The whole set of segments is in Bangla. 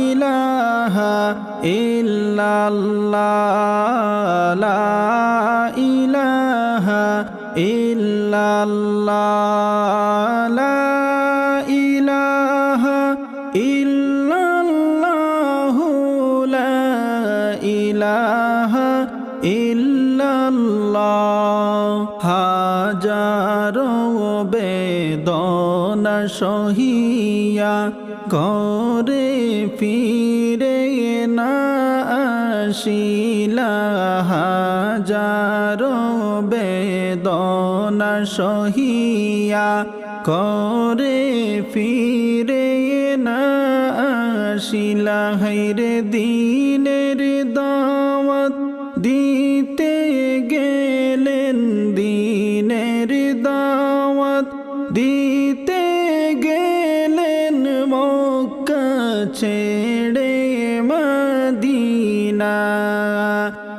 ইলাহা ইল্লাল্লাহ লা ইলাহা ইল্লাল্লাহ লা ইলাহা ইল্লাল্লাহ লা ইলাহা ইল্লাল্লাহ। হাজারো বেদনা সহিয়া ঘরে ফিরে না আসিলা হাজারো বেদনা সহিয়া করে ফিরে না আসিলা হাইরে দিনের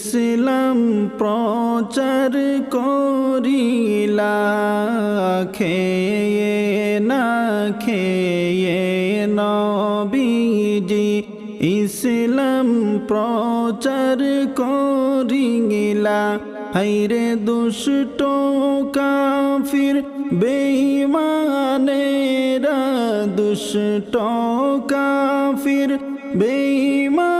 ইসলাম প্রচার করিলা, খেয়ে না, খেয়ে নবীজি। ইসলাম প্রচার করিলা হাইরে দুষ্ট কাফির, বেঈমানেরা দুষ্ট কাফির বেঈমানেরা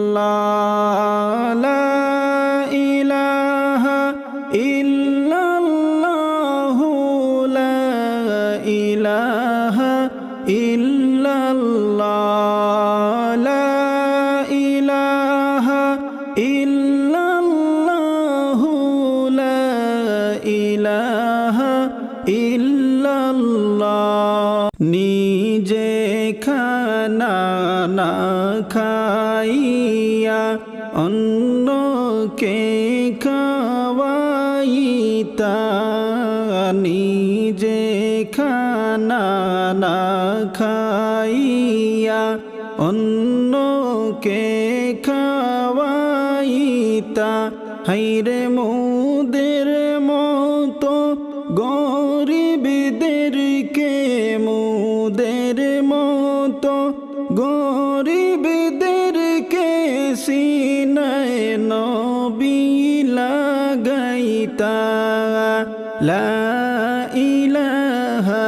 না খাইয়া অন্যকে খাওয়াইতা। হাইরে মোদের মতো গরিবদেরকে, মোদের মতো গরিবদেরকে সিনায় নবী লাগাইতা। লা ইলাহা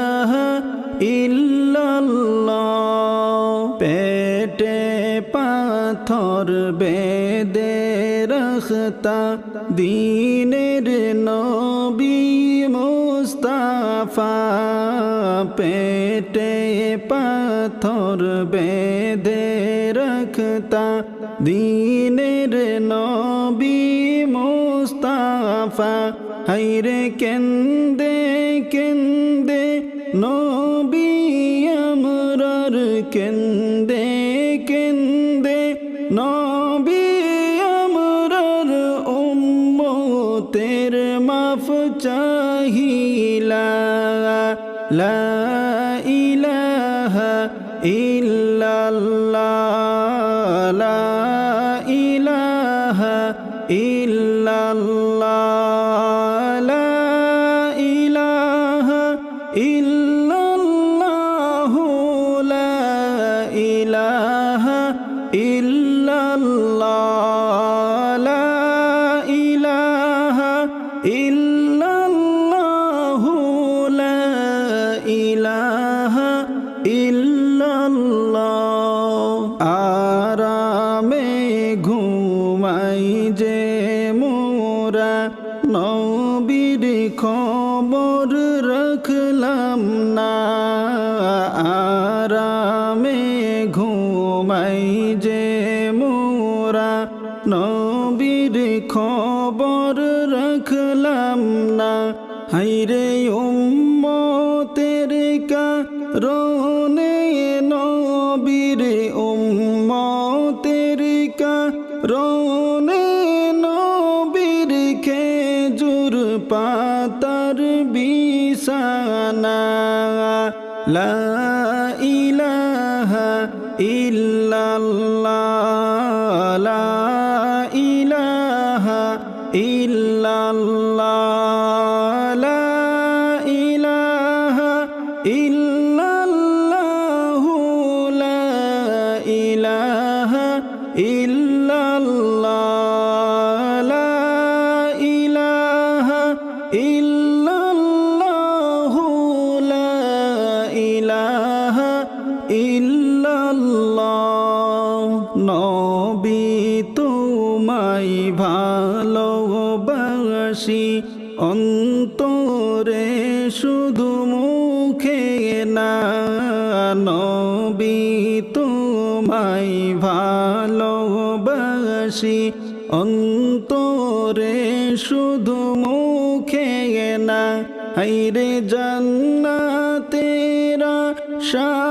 রখতা দিনের নবী মুস্তাফা পেটে পাথর বেদে রখতা দিনের নবী মুস্তাফা। হাইরে কেন্দে কেন্দে নবী আমরার কেন্দে ইল্লাল্লাহ ঘুমাই যে মোরা নবীর খবর রাখলাম না। হাইরে উম্মতের ইল্লাল্লাহ। নবী তোমায় ভালোবাসি। অন্তরে শুধু মুখে না, নবী তোমায় ভালোবাসি। অন্তরে শুধু মুখে না হাইরে জান্নাতেরা শানা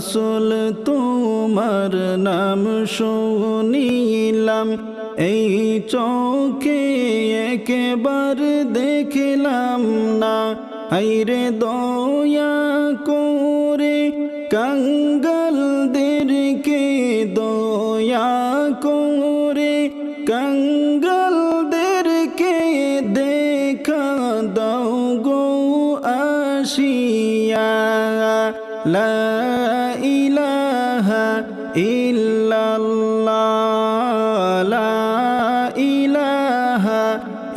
রসুল তোমার নাম শুনিলাম। এই চোখে একবার দেখলাম না। আইরে দয়া করে কঙ্গলদেরকে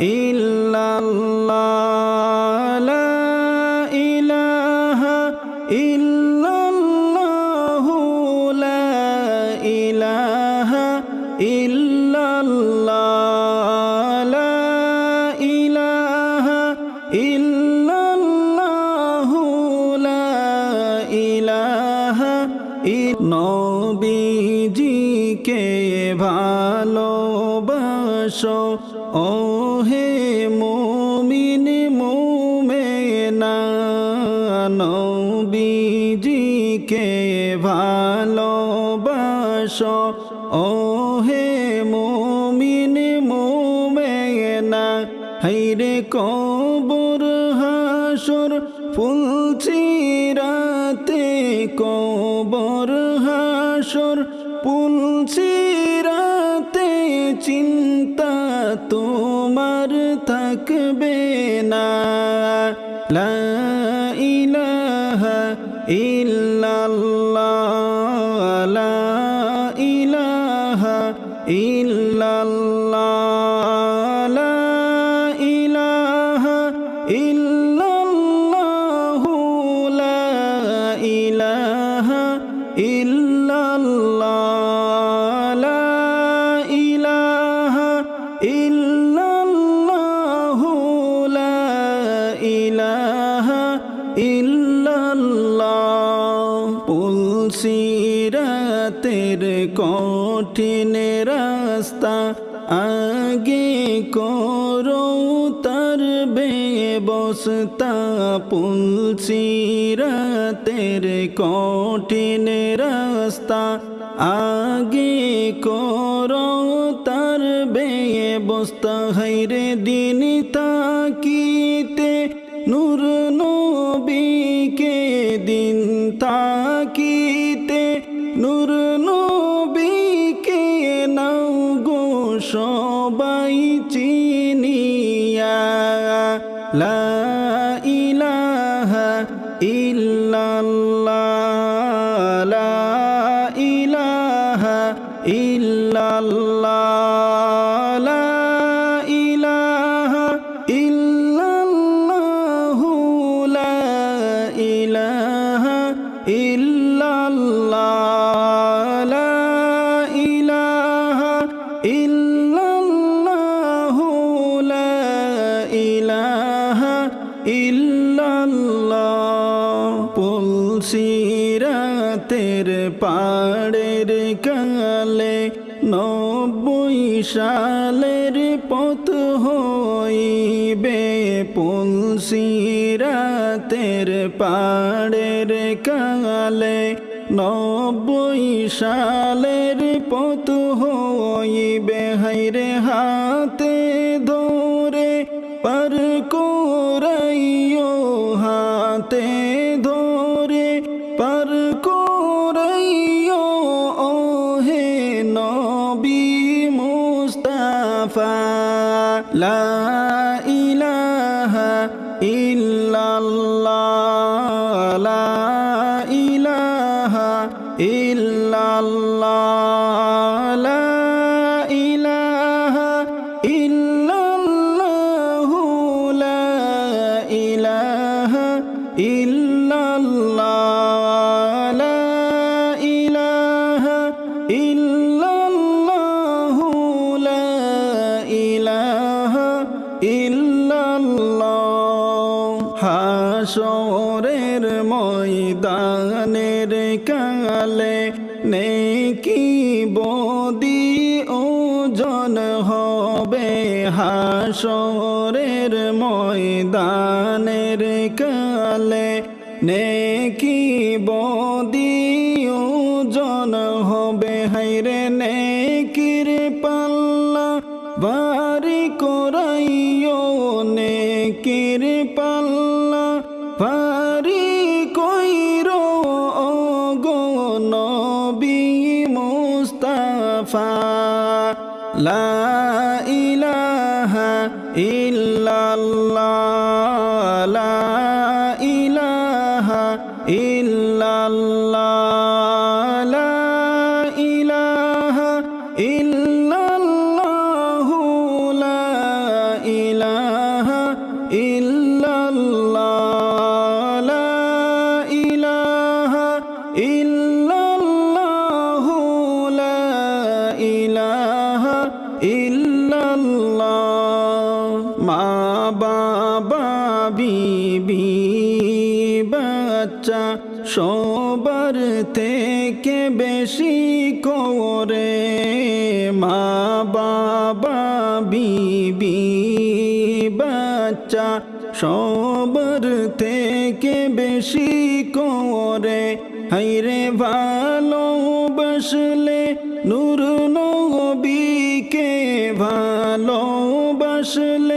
ইলাহা ইল্লাল্লাহ লা ভালোবাসো ও হে মুমিন, মুমেনা, হাইরে কবর হাসর ফুলচিরাতে কবর হাসর পুলচিরাতে চিন্তা তোমার থাকবে না। লা ইলাহা ইল্লাল্লাহ। ইল্লাল্লাহ, পুলসিরাতের কঠিন রাস্তা আগে করো, তার বেবস্তা পুলসিরাতের কঠিন রাস্তা আগে করো, তার বেবস্তা হাইরে দিন তাকিতে নূর নবীকে নাও গো সবাই চিনিয়া। লা ইল্লাল্লাহ, লা ইলাহা ইল্লাল্লাহু, লা ইলাহা ইল্লাল্লাহ। পুলসিরাতের পাড়ের কালে নব্বই সালের পথ হইবে। পুলসিরাতের কালে নব্বই সালের পতু হইবে হাইরে হাতে। ইল্লাল্লাহ বদি ওজন হবে হাসরের ময়দানের কালে নেকি বদি লা ইলাহা ইল্লাল্লাহ। ইল্লাল্লাহ মা বাবা বিবি বাচ্চা সবার থেকে বেশি করে মা বাবা বিবি বাচ্চা সবার ভালোবাসলে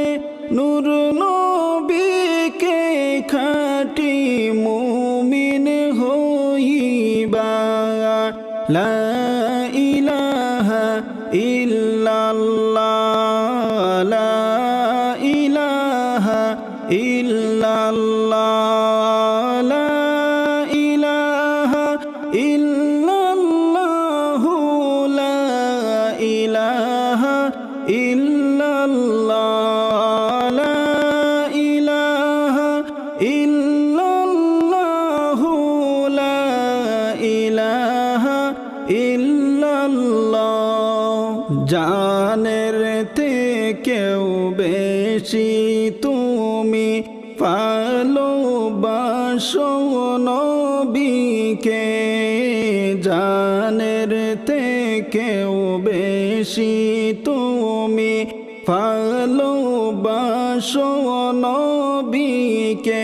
নবীকে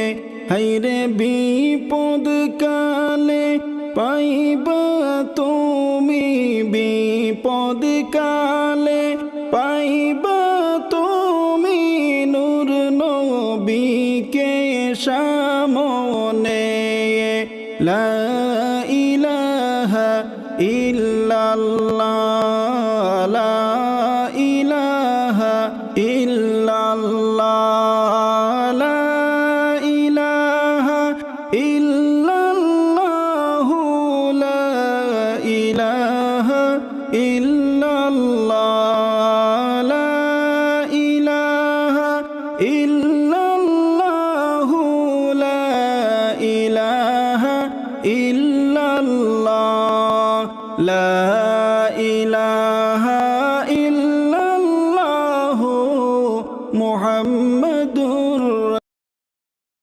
হাইরে বিপদ কালে পাইবা তুমি বিপদ কালে, পাইবা তুমি নূর নবীকে সামনে। লা ইলাহা ইল্লাল্লাহ।